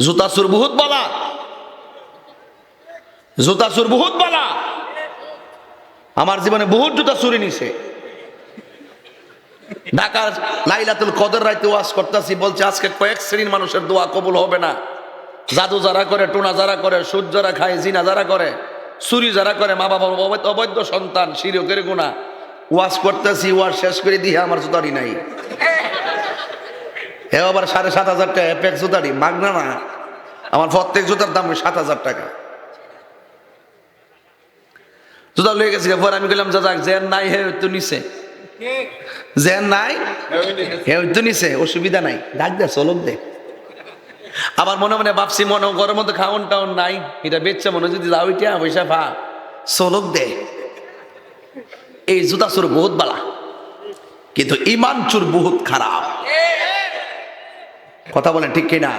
জুতা বহুত বালা। জুতা বহুত বালা। আমার জীবনে বহুত জুতা চুরি নিছে। ঢাকার লাইলাতুল কদর রাইতে ওয়াজ করতেছি, বলছে, আজকে কয়েক শ্রেণির মানুষের দোয়া কবুল হবে না। জাদু যারা করে, টোনা যারা করে, সুদ যারা খায়, জিনা যারা করে, চুরি যারা করে মা বাবা অবৈধ- সন্তান সিরিয়কের গুণা। ওয়াজ করতেছি, ওয়াজ শেষ করে দিয়ে আমার জুতারি নাই। হে আবার সাড়ে সাত হাজার টাকা এপেক জুতারি মাগনা না। আমার প্রত্যেক জুতার দাম সাত হাজার টাকা। জুতা লয়ে গেছে পরে আমি গেলাম যা যাক জেন নাই হে তো নিছে। জেন নাই হে তো নিছে। অসুবিধা নাই। ডাক দে চলক দে। আবার মনে মনে ভাবছি মনে ঘরের মধ্যে খাওন টাউন নাই এটা বেচছে মনে যদি যাও এটা পয়সা ভা চলক দে। এই জুতা চোর বহুত বালা। কিন্তু ইমান চোর বহুত খারাপ। কথা বলেন ঠিক কিনা?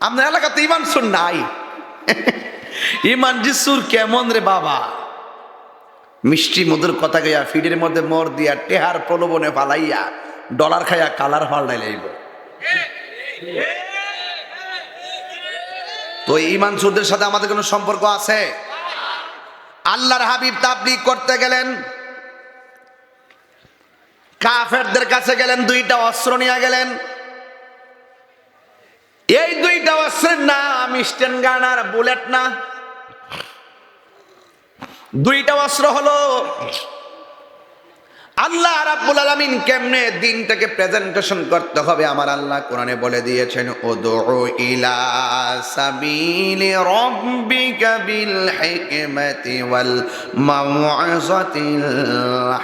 আপনার এলাকাতে ইমান চোর নাই। ইমান যে চোর কেমন রে বাবা। মিষ্টি মধুর কথা গিয়া ফিডের মধ্যে মর দিয়া টেহার প্রলোভনে ফালাইয়া ডলার খাইয়া কালার পাল্টাই লাইব। তো ইমান চোরদের সাথে আমাদের কোনো সম্পর্ক আছে? আল্লাহর হাবিব তাবলিগ করতে গেলেন। কাফেরদের কাছে গেলেন, দুইটা অস্ত্র নিয়ে গেলেন। এই দুইটা অস্ত্রের নাম স্টেন গান আর বুলেট না। দুইটা অস্ত্র হলো আল্লাহ রাব্বুল আলামিন কেমনে দিনটাকে প্রেজেন্টেশন করতে হবে আমার আল্লাহ কোরআনে বলে দিয়েছেন, উদউ ইলা সাবিলি রাব্বিকা বিল ওয়াল মাউইজাতিল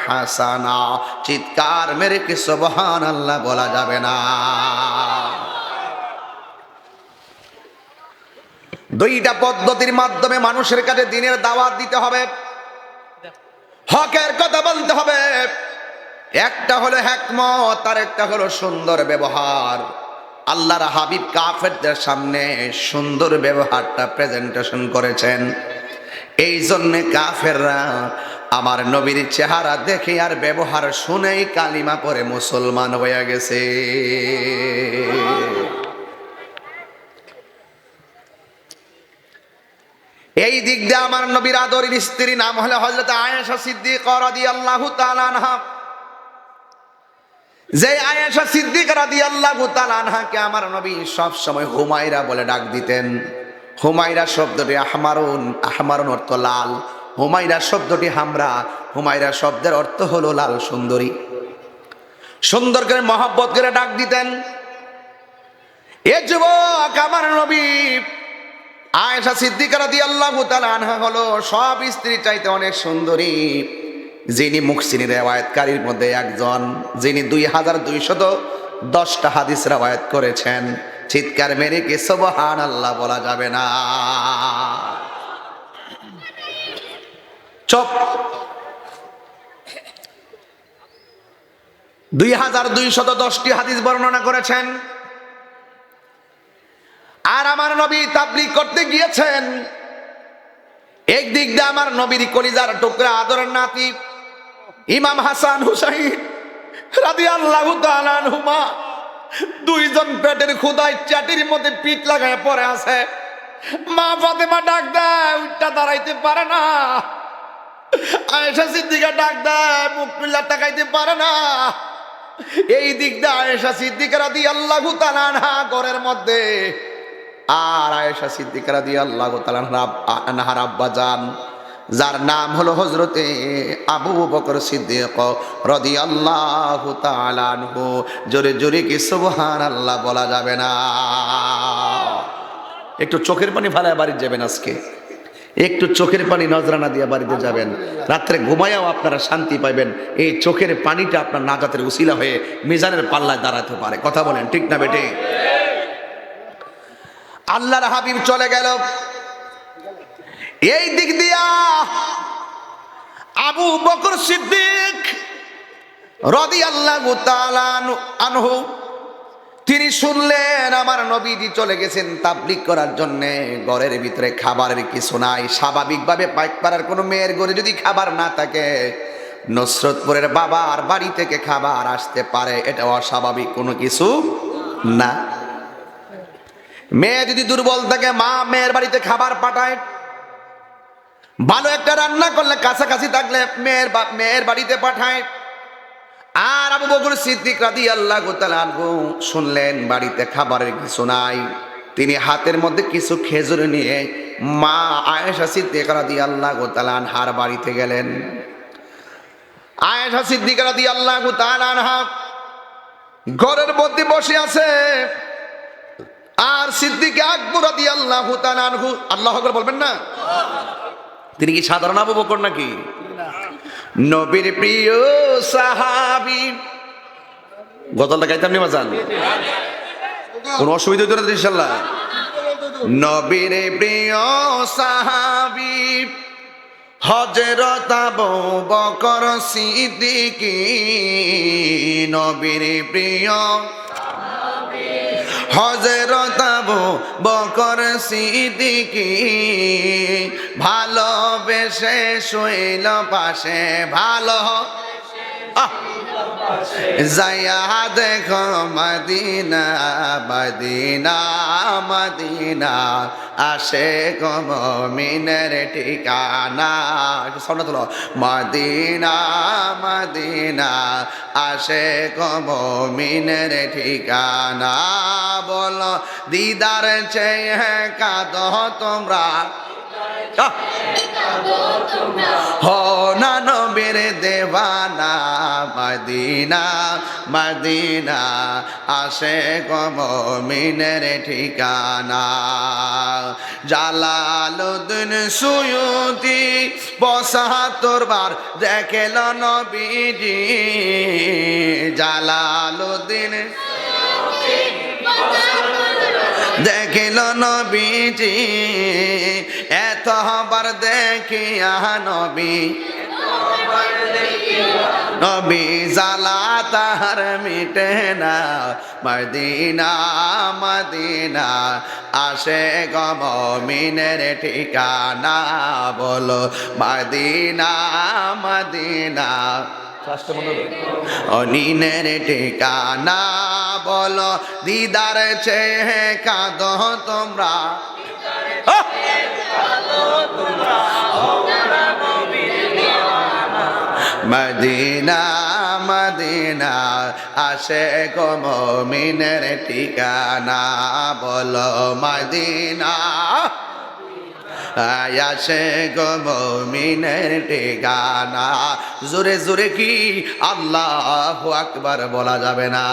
হাসানা। চিৎকার মেরে কি সুবহানাল্লাহ বলা যাবে না। দুইটা পদ্ধতির মাধ্যমে মানুষের কাছে দিনের দাওয়াত দিতে হবে। হকের কথা বলতে হবে। একটা হলো হ্যাকমত আর একটা হলো সুন্দর ব্যবহার। আল্লাহর হাবিব কাফেরদের সামনে সুন্দর ব্যবহারটা প্রেজেন্টেশন করেছেন। এই জন্যে কাফেররা আমার নবীর চেহারা দেখে আর ব্যবহার শুনেই কালিমা পরে মুসলমান হয়ে গেছে। এই দিক দিয়ে আমার নবীর আদরের স্ত্রী নাম হলো হজরত আয়েশা সিদ্দিক রাদিয়াল্লাহু তাআলা আনহা। যে আয়েশা সিদ্দিক রাদিয়াল্লাহু তাআলা আনহাকে আমার নবী সব সময় হুমায়রা বলে ডাক দিতেন। হুমায়রা শব্দটি আহমারুন আহমারুন অর্থ লাল। হুমায়রা শব্দটি হামরা, হুমায়রা শব্দের অর্থ হলো লাল সুন্দরী। সুন্দর করে, মহব্বত করে ডাক দিতেন। এ যুবক আমার নবী আয়েশা সিদ্দিকারা দিয়ে আল্লাহ আনহা হলো, সব স্ত্রী চাইতে অনেক সুন্দরী। যিনি মুখসিনী রেওয়ায়তকারীর মধ্যে একজন, যিনি দুই হাজার দুইশত দশটা হাদিস রেওয়ায়ত করেছেন। চিৎকার মেরে কে সবহান আল্লাহ বলা যাবে না। চপ। দুই হাজার দুইশত দশটি হাদিস বর্ণনা করেছেন। আর আমার নবী তাবলিগ করতে গিয়েছেন। একদিক দিয়ে আমার নবীর কলিজার টুকরা আদরের নাতি ইমাম হাসান হুসাইন রাদি আল্লাহ হুমা দুইজন পেটের খুদায় চাটির মধ্যে পিঠ লাগায় পড়ে আছে। মা ফাতেমা ডাক দেয়, উঠটা দাঁড়াইতে পারে না। আয়েশা সিদ্দিকা ডাক দেয়, মুখ পিল্লা তাকাইতে পারে না। এই দিক দিয়ে আয়েশা সিদ্দিকা রাদি আল্লাহ ঘরের মধ্যে আর আয়েশা সিদ্দিকারা দিয়ে আল্লাহ আনহার আব্বা যান যার নাম হলো হজরতে আবু বকর সিদ্দিক রদি আল্লাহ তালানহু জোরে জোরে কি সুবহান আল্লাহ বলা যাবে না? একটু চোখের পানি ফালায় বাড়ি যাবেন আজকে। একটু চোখের পানি নজরানা দিয়ে বাড়িতে যাবেন। রাত্রে ঘুমায়াও আপনারা শান্তি পাইবেন। এই চোখের পানিটা আপনার নাজাতের উসিলা হয়ে মিজানের পাল্লায় দাঁড়াতে পারে। কথা বলেন ঠিক না বেটে আল্লাহর হাবিব চলে গেল। এই দিক দিয়া আবু বকর সিদ্দিক রদি আল্লাহ আনহু তিনি শুনলেন আমার নবীজি চলে গেছেন তাবলিক করার জন্য। ঘরের ভিতরে খাবারের কিছু নাই। স্বাভাবিকভাবে পাইক পাড়ার কোনো মেয়ের ঘরে যদি খাবার না থাকে, নসরতপুরের বাবার বাড়ি থেকে খাবার আসতে পারে। এটা অস্বাভাবিক কোনো কিছু না। মেয়ে যদি দুর্বল থাকে, মা মেয়ের বাড়িতে খাবার পাঠায়। ভালো একটা রান্না করলে কাছাকাছি থাকলে মেয়ের মেয়ের বাড়িতে পাঠায়। আর আবু বকর সিদ্দিক রাদি আল্লাহ শুনলেন, বাড়িতে খাবারের কিছু নাই। তিনি হাতের মধ্যে কিছু খেজুর নিয়ে মা আয়েশা সিদ্দিক রাদি আল্লাহ হার বাড়িতে গেলেন। আয়েশা সিদ্দিক রাদি আল্লাহ ঘরের মধ্যে বসে আছে। আর সিদ্দিক আকবর রাদি আল্লাহ আনহু, আল্লাহ বলবেন না? তিনি কি সাধারণ আবু বকর নাকি? নবীর প্রিয় সাহাবি। গতলটা গাইতাম নিমা যান কোন অসুবিধা হইতো না ইনশাল্লাহ। নবীর প্রিয় সাহাবি। হজরত আবু বকর সিদ্দিকি। নবীর প্রিয় হজরত আবু বকর সিদ্দিকি ভালোবেসে শৈল পাশে ভালো! যাইয়া দেখো মদিনা মদিনা মদিনা, আসে কমিনের ঠিকানা। সামনে তোলো। মদিনা মদিনা, আসে কমিনের ঠিকানা। বলো, দিদার চেয়ে কাদ তোমরা। না নবীর দেওয়ানা মদিনা মদিনা আসে গমিনের ঠিকানা। জালালুদ্দিন সুয়ুতি বসাত্তর বার দেখেল নবীজি। জালালুদ্দিন দেখিল নবীজি। এত হবার দেখিয়া নবী। নবী জালা তাহার মিটে না। মদিনা মদিনা, আসে গমিনের ঠিকানা বলো। Medina Medina. অনিনের ঠিকানা বলো দিদার চেয়ে কাঁদ তোমরা! মদিনা মদিনা আসে গমিনের ঠিকানা বলো মদিনা আয়াসে গমিনের ঠিকানা। জোরে জোরে কি আল্লাহ আকবার বলা যাবে না।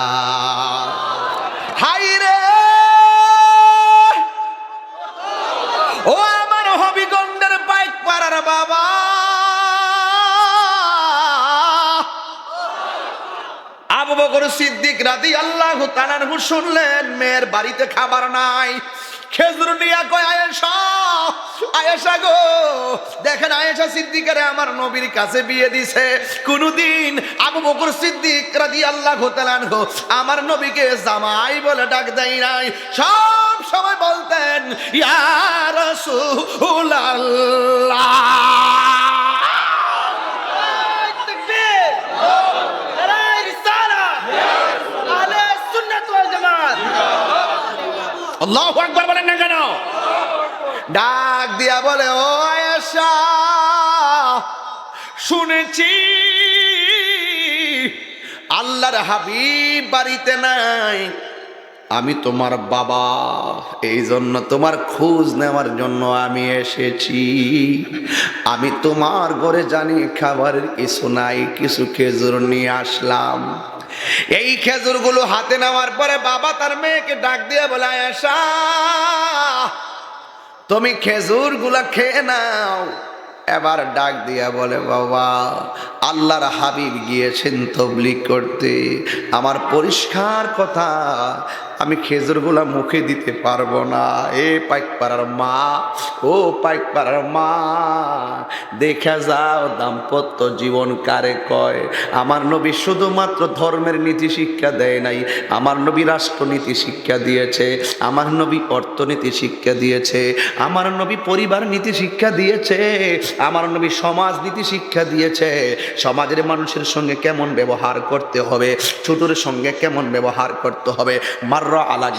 হাই রে! ও আমার বাইক পাড়ার বাবা। আবু সিদ্দিক রাদি আল্লাহ তালানহু শুনলেন, মেয়ের বাড়িতে খাবার নাই। খেজুর নিয়া কয়, আয়েশা আয়েশা গো, দেখেন আয়েশা সিদ্দিকারে আমার নবীর কাছে বিয়ে দিছে। কোনদিন আবু বকর সিদ্দিক রাদি আল্লাহ তালানহু আমার নবীকে জামাই বলে ডাক দেয় নাই। সব সময় বলতেন ইয়ার রাসূলুল্লাহ। ডাক দিয়া বলে, ও শুনেছি। আল্লাহর হাবিব বাড়িতে নাই। আমি তোমার বাবা, এই জন্য তোমার খোঁজ নেওয়ার জন্য আমি এসেছি। আমি তোমার ঘরে জানি খাবারের কিছু নাই, কিছু খেজুর নিয়ে আসলাম। এই খেজুরগুলো হাতে নেওয়ার পরে বাবা তার মেয়েকে ডাক দিয়ে বলে, আয়েশা তুমি খেজুরগুলা খেয়ে নাও। এবার ডাক দিয়া বলে, বাবা, আল্লাহর হাবিব গিয়েছেন তবলিক করতে। আমার পরিষ্কার কথা আমি খেজুরগুলা মুখে দিতে পারব না। এ পাইকপাড়ার মা, ও পাইকপাড়ার মা, দেখা যাও দাম্পত্য জীবন কারে কয়। আমার নবী শুধুমাত্র ধর্মের নীতি শিক্ষা দেয় নাই, আমার নবী রাষ্ট্রনীতি শিক্ষা দিয়েছে, আমার নবী অর্থনীতি শিক্ষা দিয়েছে, আমার নবী পরিবার নীতি শিক্ষা দিয়েছে, আমার নবী সমাজ নীতি শিক্ষা দিয়েছে। সমাজের মানুষের সঙ্গে কেমন ব্যবহার করতে হবে ছোটর সঙ্গে কেমন ব্যবহার করতে হবে, মার আলা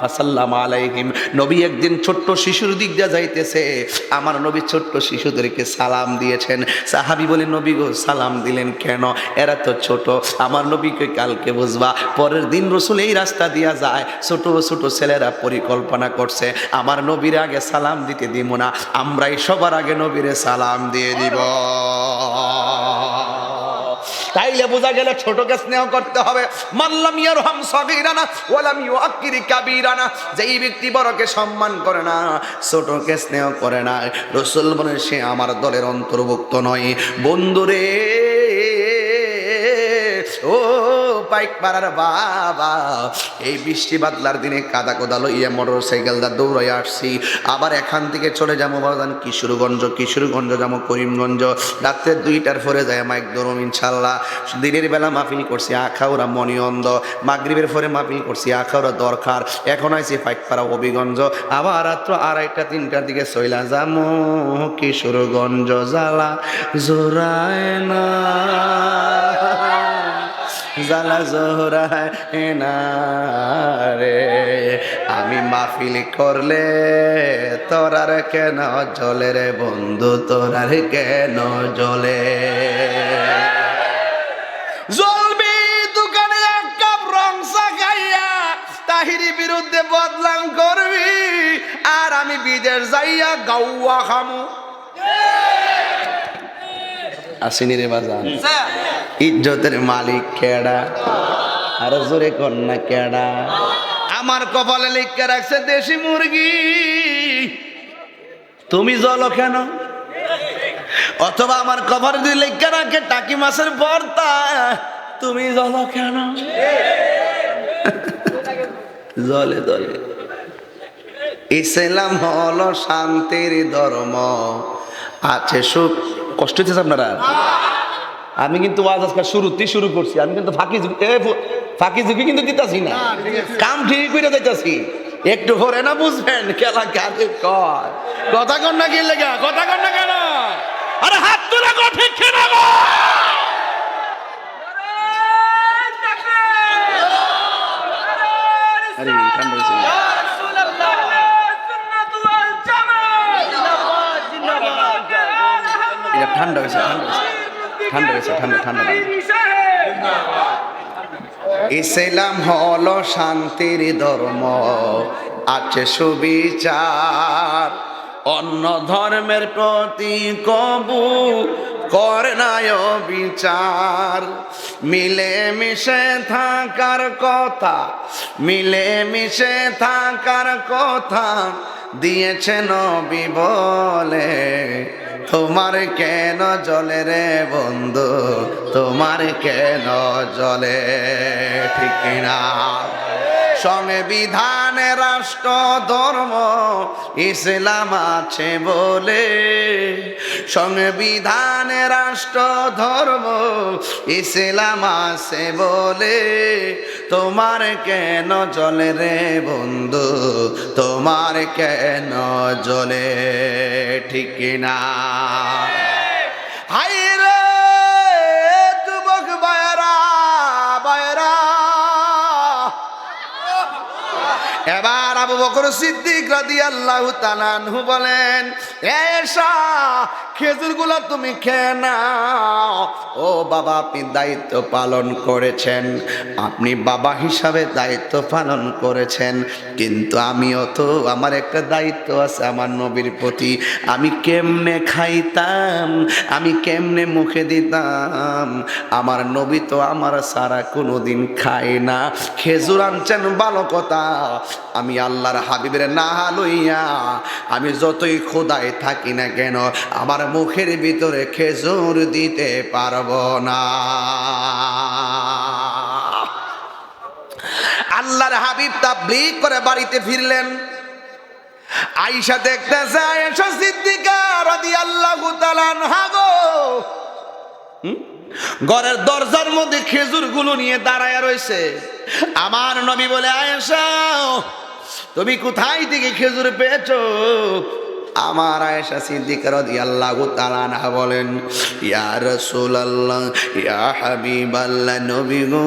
ফাসাল্লাম আলাইহিম। নবী একদিন ছোট্ট শিশুর দিক দিয়ে যাইতেছে। আমার নবী ছোট্ট শিশুদেরকে সালাম দিয়েছেন। সাহাবি বলে, নবী গো, সালাম দিলেন কেন? এরা তো ছোট। আমার নবীকে কালকে বুঝবা। পরের দিন রসুল এই রাস্তা দিয়া যায়। ছোট ছোট ছেলেরা পরিকল্পনা করছে। আমার নবীর আগে সালাম দিতে দিব না। আমরাই সবার আগে নবীরে সালাম দিয়ে দিব। তাইলে বোঝা গেলে ছোটকে স্নেহ করতে হবে। যেই ব্যক্তি বড়কে সম্মান করে না, ছোটকে স্নেহ করে না, রসুল বলে সে আমার দলের অন্তর্ভুক্ত নয়। বন্ধুরে পাইক পাড়ার বাবা। এই বৃষ্টি বাদলার দিনে কাদা কোদা লইয়া মোটর সাইকেল দা দৌড়াই আসছি। আবার এখান থেকে চলে যাব বাজান কিশোরগঞ্জ কিশোরগঞ্জ যাব করিমগঞ্জ। রাত্রে দুইটার পরে যায় মাইক ধরুম ইনশাল্লাহ দিনের বেলা মাহফিল করছি আখাউরা মণিয়ন্দ মাগরিবের পরে মাহফিল করছি আখাউরা দরকার এখন আইছি পাইকপাড়া হবিগঞ্জ। আবার রাত্র আড়াইটা, তিনটার দিকে চইলা যামো কিশোরগঞ্জ জ্বালা জোরায় না। জ্বালা জোহরায় না আমি মাহফিল করলে তোরার কেন জলে রে বন্ধু? তোরার কেন জলে জলবি দোকানে এক কাপ রং চা খাইয়া, তাহিরি বিরুদ্ধে বদলাম করবি। আর আমি বিদেশ যাইয়া গাউয়া খামু। আসিনি রে বাজান ইজ্জতের মালিক কেডা? আর জোরে কন্যা কেডা? আমার কপালে লিখে রাখছে দেশি মুরগি। তুমি জল কেন? অথবা আমার কপালে যদি লিখে রাখে টাকি মাছের ভর্তা তুমি জল কেন? জলে জলে ইসলাম হলো শান্তির ধর্ম। আছে সুখ কষ্ট হচ্ছে আপনারা? আমি কিন্তু ওয়াজ আজকে শুরুতেই শুরু করছি। আমি কিন্তু ফাঁকি এ ফাঁকি ঝুঁকি কিন্তু দিতাছি না। কাম ঠিক করে দিতেছি। একটু হরে না বুঝবেন খেলা কাজে কয়। কথা কন না কি লেগা? কথা কন না কেন? আরে হাত তুলে গো ঠিক খেলা গো? আরে ঠান্ডা হয়েছে এটা ঠান্ডা হয়েছে ঠান্ডা হয়েছে। ঠান্ডা ঠান্ডা ইসলাম হলো শান্তির ধর্ম, আছে সুবিচার। অন্য ধর্মের প্রতি কবু করে নাই বিচার মিলে মিশে থাকার কথা মিলে মিশে থাকার কথা দিয়েছে নবী বলে তোমার কেন জলে রে বন্ধু? তোমার কেন জলে? ঠিক না সংবিধানে রাষ্ট্র, ধর্ম, ইসলাম আছে বলে। সংবিধানে রাষ্ট্র, ধর্ম, ইসলাম আছে বলে। তোমার কেন জলে রে বন্ধু? তোমার কেন জলে ঠিক না? হাই এবার আবু বকর সিদ্দিক বলেন এসা খেজুরগুলো তুমি খেয়ে নাও। ও বাবা, আপনি দায়িত্ব পালন করেছেন। আপনি বাবা হিসাবে দায়িত্ব পালন করেছেন। কিন্তু আমিও তো, আমার একটা দায়িত্ব আছে আমার নবীর প্রতি। আমি কেমনে খাইতাম? আমি কেমনে মুখে দিতাম? আমার নবী তো আমার সারা কোনোদিন খায় না। খেজুর আনছেন, ভালো কথা। আমি আল্লাহর হাবিবের না লইয়া আমি যতই খোদায় থাকি না কেন, আমার মুখের ভিতরে খেজুর দিতে পারব না। আল্লাহর হাবিব তাবলিগ করে বাড়িতে ফিরলেন। আইসা দেখতেছে, আয়েশা সিদ্দিকা আনহা গো। ঘরের দরজার মধ্যে খেজুরগুলো নিয়ে দাঁড়ায় রয়েছে। আমার নবী বলে, আয়েশা তুমি কোথায় থেকে খেজুর পেয়েছ? আমার আয়েশা সিদ্দিকার আল্লাহ তালানা বলেন, ইয়া রাসূলুল্লাহ, ইয়া হাবিবাল্লাহ, নবী গো।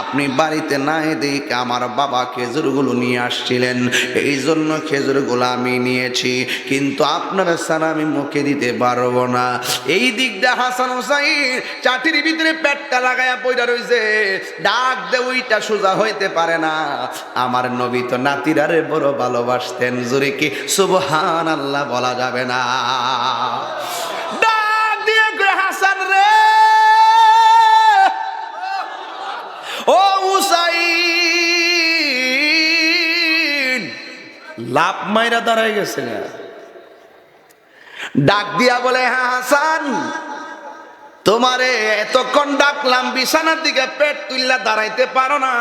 আপনি বাড়িতে নাই দেখে আমার বাবা খেজুরগুলো নিয়ে আসছিলেন। এই জন্য খেজুরগুলো আমি নিয়েছি, কিন্তু আপনার স্যার আমি মুখে দিতে পারব না। এই দিক দিয়ে হাসান হুসাইন চাটির ভিতরে পেটটা লাগায়া পয়রা রইছে। ডাক দে ওইটা সোজা হইতে পারে না। আমার নবী তো নাতিরারে বড় ভালোবাসতেন, জোরে কি সুবহান আল্লাহ বলা যাবে না। লাভ মাইরা দাঁড়ায় গেছে না ডাক দিয়া বলে হ্যাঁ হাসান তোমারে এতক্ষণ ডাকলাম বিছানার দিকে পেট তুললা দাঁড়াইতে পারো না।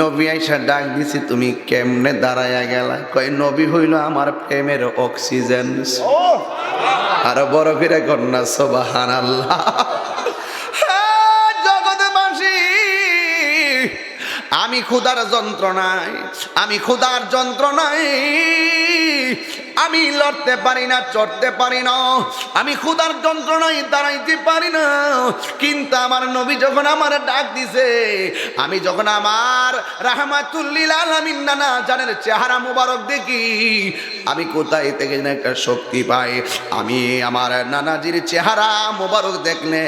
নবী আইসা ডাক দিছি তুমি কেমনে দাঁড়াইয়া গেলা? কয় নবী হইল আমার প্রেমের অক্সিজেন। আরও বড় করে কন্যা সোবাহান আল্লাহ আমি ক্ষুধার যন্ত্রণায় আমি ক্ষুধার যন্ত্রণায় আমি লড়তে পারি না, চড়তে পারি না। আমি ক্ষুধার যন্ত্রণায় দাঁড়াইতে পারি না। কিন্তু আমার নবী যখন আমার ডাক দিছে, আমি যখন আমার রাহমাতুল্লিল আলামিন নানা জানের চেহারা মুবারক দেখি, আমি কোথায় থেকে যেন একটা শক্তি পাই। আমি আমার নানাজির চেহারা মুবারক দেখলে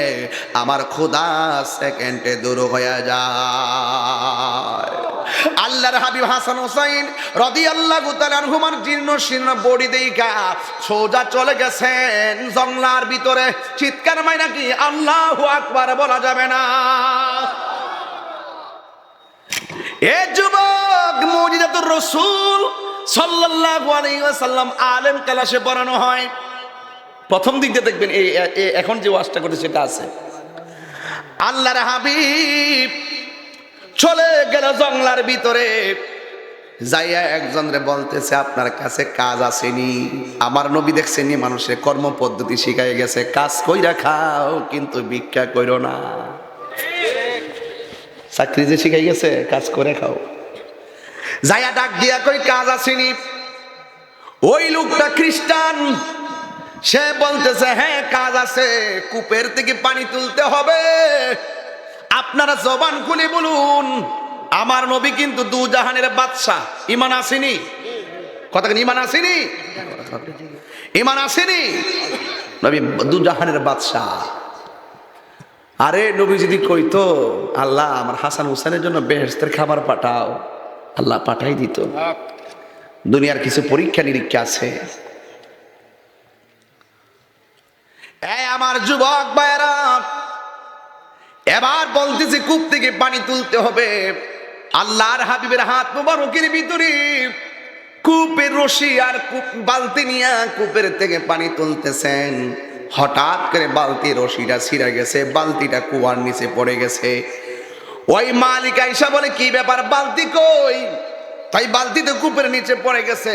আমার ক্ষুধা সেকেন্ডে দূর হয়ে যায়। আল্লাহর হাবিব হাসান হোসাইন রদি আল্লাহ জীর্ণ শীর্ণ বডি দেইকা সোজা চলে গেছেন জংলার ভিতরে। চিৎকার মাই নাকি আল্লাহ আকবার বলা যাবে না। এ যুবক মজিদাতুর রসুল সাল্লাল্লাহু আলাইহি ওয়াসাল্লাম আলেম কালাসে পড়ানো হয়। প্রথম দিক দিয়ে দেখবেন এই এখন যে ওয়াজটা করে সেটা আছে। আল্লাহর হাবিব চলে গেল জংলার ভিতরে। যাইয়া একজনরে বলতেছে, আপনার কাছে কাজ আসেনি। আমার নবী দেখছেনি মানুষের কর্ম পদ্ধতি শিখাই গেছে। কাজ কইরা খাও, কিন্তু ভিক্ষা কইরো না। চাকরি যে শিখাই গেছে, কাজ করে খাও। যাইয়া ডাক দিয়া কই, কাজ আসেনি। ওই লোকটা খ্রিস্টান, সে বলতেছে হ্যাঁ কাজ আছে। কূপের থেকে পানি তুলতে হবে। আপনারা জবান খুলে বলুন, আমার নবী কিন্তু দু জাহানের বাদশাহ। ইমান আসেনি? কথা ইমান আসেনি? ইমান আসেনি? নবী দু জাহানের বাদশাহ। আরে নবী যদি কইতো আল্লাহ আমার হাসান হুসেনের জন্য বেহেস্তের খাবার পাঠাও। আল্লাহ পাঠাই দিত। দুনিয়ার কিছু পরীক্ষা নিরীক্ষা আছে। আমার যুবক ভাইরা এবার বলতেছে, কূপ থেকে পানি তুলতে হবে। আল্লাহর হাবিবের হাত মোবারকের ভিতরে কূপের রশি আর কূপ, বালতি নিয়ে কূপের থেকে পানি তুলতেছেন। হঠাৎ করে বালতি রশিটা ছিঁড়ে গেছে, বালতিটা কুয়ার নিচে পড়ে গেছে। ওই মালিক আইসা বলে, কি ব্যাপার, বালতি কই? তাই বালতিতে কূপের নিচে পড়ে গেছে।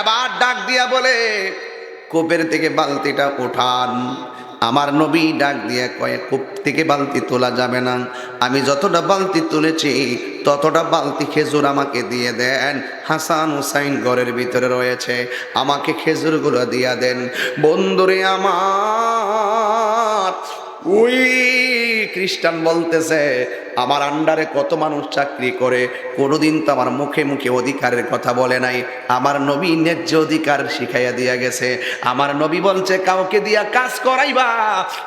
এবার ডাক দিয়া বলে, কূপের থেকে বালতিটা উঠান আমার নবী ডাক দিয়ে কয়েক কূপ থেকে বালতি তোলা যাবে না। আমি যতটা বালতি তুলেছি, ততটা বালতি খেজুর আমাকে দিয়ে দেন। হাসান হুসাইন ঘরের ভিতরে রয়েছে, আমাকে খেজুরগুলো দিয়া দেন। বন্ধুরে আমার, ওই খ্রিস্টান বলতেছে আমার আন্ডারে কত মানুষ চাকরি করে, কোনোদিন তো আমার মুখে মুখে অধিকারের কথা বলে নাই। আমার নবী ন্যায্য অধিকার শিখাইয়া দিয়া গেছে। আমার নবী বলছে, কাউকে দিয়া কাজ করাইবা,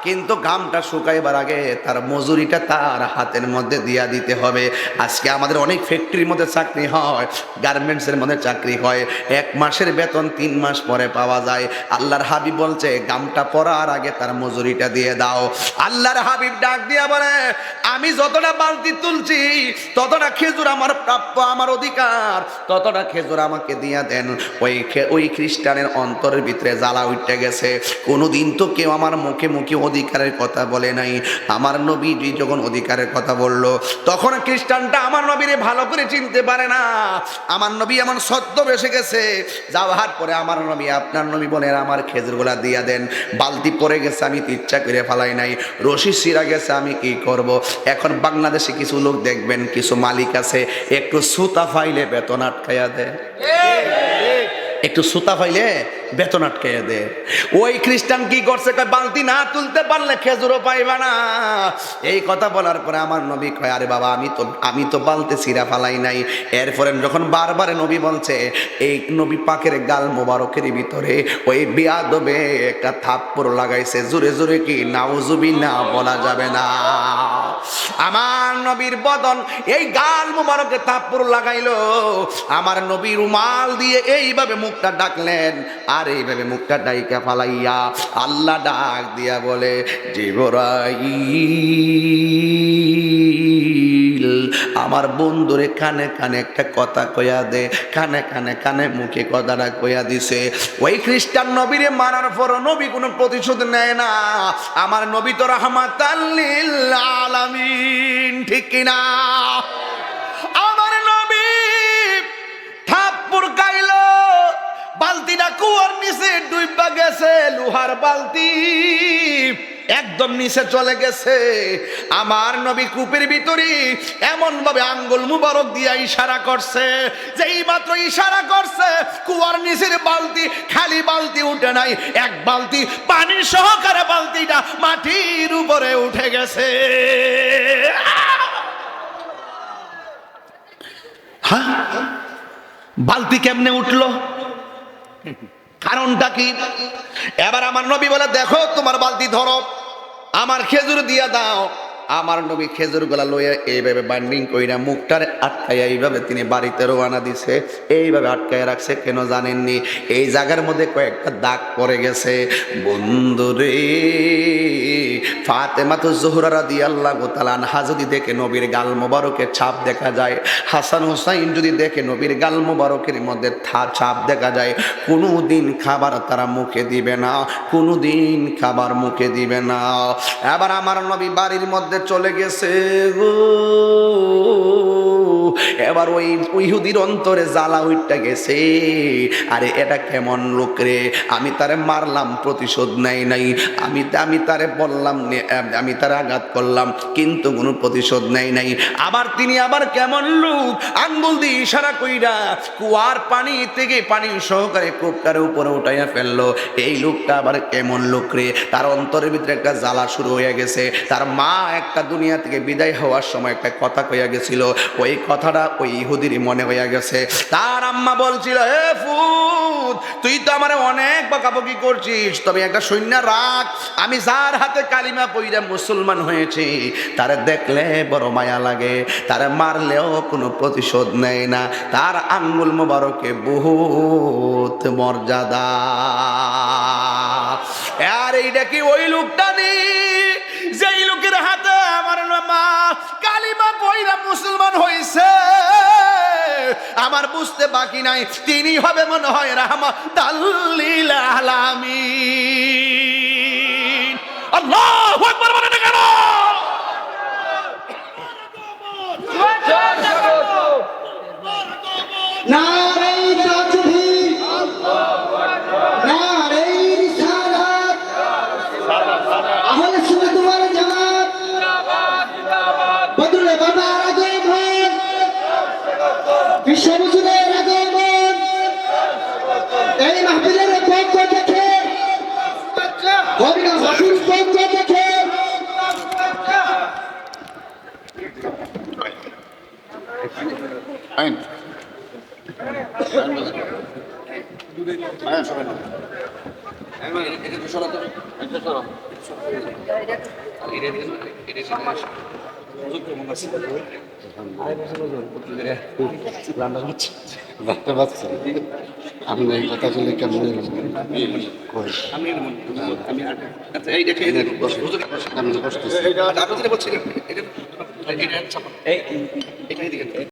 কিন্তু ঘামটা শুকাইবার আগে তার মজুরিটা তার হাতের মধ্যে দিয়া দিতে হবে। আজকে আমাদের অনেক ফ্যাক্টরির মধ্যে চাকরি হয়, গার্মেন্টসের মধ্যে চাকরি হয়। এক মাসের বেতন তিন মাস পরে পাওয়া যায়। আল্লাহর হাবিব বলছে গামটা পরার আগে তার মজুরিটা দিয়ে দাও। আল্লাহর হাবিব ডাক দিয়া বলে, আমি যতটা বালতি তুলছি, ততটা খেজুর আমার প্রাপ্য, আমার অধিকার। ততটা খেজুর আমাকে দিয়া দেন। ওই ওই খ্রিস্টানের অন্তরের ভিতরে জ্বালা উঠতে গেছে। কোনোদিন তো কেউ আমার মুখে মুখে অধিকারের কথা বলে নাই। আমার নবীজি যখন অধিকারের কথা বলল, তখন খ্রিস্টানটা আমার নবীরে ভালো করে চিনতে পারে না। আমার নবী এমন সত্য বেসে গেছে। যাওয়ার পরে আমার নবী, আপনার নবী বলেন আমার খেজুরগুলা দিয়া দেন। বালতি পরে গেছে, আমি ইচ্ছা করে ফালাই নাই। রশি সিরা গেছে, আমি কি করব? এখন বাংলাদেশে কিছু লোক দেখবেন কিছু মালিক আছে একটু সুতা ফাইলে বেতন আটকাইয়া দেয়। একটু সুতা পাইলে বেতন আটকে দে। ওই খ্রিস্টান কি করছে? কয়, বালতি না তুলতে পারলে খেজুরও পাইবা না। এই কথা বলার পরে আমার নবী কয়, আরে বাবা, আমি তো আমি তো বালতে সিরা ফালাই নাই। এরপরে যখন বারবার নবী বলছে, এই নবী পাকের গাল মোবারকের ভিতরে ওই বিয়াদবে একটা থাপ্পড় লাগাইছে। জোরে জোরে কি নাও নাউজুবি না বলা যাবে না? আমার নবীর বদন এই গাল মোবারকে থাপ্পড় লাগাইলো। আমার নবী রুমাল দিয়ে এইভাবে মুখটা ডাকলেন আর এইভাবে মুখটা ডাইকা ফালাইয়া আল্লাহ ডাক দিয়া বলে, জিবরাইল, আমার বন্ধুরে কানে কানে একটা কথা কয়া দে, কানে কানে কানে মুখে কথাটা কয়া দিছে। ওই খ্রিস্টান নবীরে মারার পর নবী কোনো প্রতিশোধ নেয় না। আমার নবী তো রহমাত আলামিন, ঠিক কিনা? বালতিটা কুয়ার নিচে ডুইবা গেছে, লোহার বালতি একদম নিচে চলে গেছে। আমার নবী কূপের ভিতরে এমন ভাবে আঙ্গুল মুবারক দিয়ে ইশারা করছে যে এই মাত্র ইশারা করছে, কুয়ার নিচের বালতি, খালি বালতি উঠে নাই, এক বালতি পানি সহকারে বালতিটা মাটির উপরে উঠে গেছে। হ্যাঁ? বালতি কেমনে উঠল? কারণটা কি? এবার আমার নবী বলে, দেখো, তোমার বালতি ধরো, আমার খেজুর দিয়া দাও। আমার নবী খেজুরগুলা লইয়া এইভাবে বাইন্ডিং কইরা মুখটারে আটকাইয়া এইভাবে তিনি বাড়িতে রোয়ানা দিছে। এইভাবে আটকাইয়া রাখছে, কেন জানেননি? এই জায়গার মধ্যে কয়েকটা দাগ পড়ে গেছে। বন্ধুরে ফাতেমা তো জোহরা রাদি আল্লাহ গোতালানহা যদি দেখে নবীর গাল মোবারকের ছাপ দেখা যায়, হাসান হুসাইন যদি দেখে নবীর গাল মোবারকের মধ্যে ছাপ দেখা যায় কোনো দিন খাবার তারা মুখে দিবে না কোনো দিন খাবার মুখে দিবে না। এবার আমার নবী বাড়ির মধ্যে চলে গেছে গো। এবার ওই ইহুদির অন্তরে জ্বালা উইটটা গেছে। আরে এটা কেমন লোক রে? আমি তারে মারলাম, প্রতিশোধ নাই নাই। আমি আমি তারে বললাম আমি তারে আঘাত করলাম, কিন্তু কোনো প্রতিশোধ নেই নাই। আবার তিনি আবার কেমন লোক? আঙ্গুল দিয়ে ইশারা কইরা কুয়ার পানি থেকে পানি সহকারে কোপটার উপরে উঠাইয়া ফেলল। এই লোকটা আবার কেমন লোক রে? তার অন্তরের ভিতরে একটা জ্বালা শুরু হয়ে গেছে। তার মা একটা দুনিয়া থেকে বিদায় হওয়ার সময় একটা কথা কইয়া গেছিল। ওই কথাটা ওই ইহুদির মনে হইয়া গেছে। তার আম্মা বলছিল হে ফুত, তুই তো আমার অনেক বকাবকি করছিস। তবে একটা সৈন্য রাখ। আমি যার হাতে কালিমা পইরা মুসলমান হয়েছি। তারে দেখলে বড় মায়া লাগে। তার মারলেও কোনো প্রতিশোধ নেয় না। তার আঙ্গুল মোবারকে বহুত মর্যাদা। আর এইটা কি ওই লোকটা নেই? আমার বুঝতে বাকি নাই। তিনি হবে মনে হয় রাহমা তাল্লিল আলামি না বিশ্ববুজুরের আগমন এই মাহফিলের পক্ষ থেকে হরিনাম হাসির পক্ষ থেকে Ein. Ein, সবাই না। বুঝতে পারছি আপনি এই কথা শুনে কেমন আমি আমি আচ্ছা এই দেখে এই দেখে আমি বসতেছি আপনি এটা এটা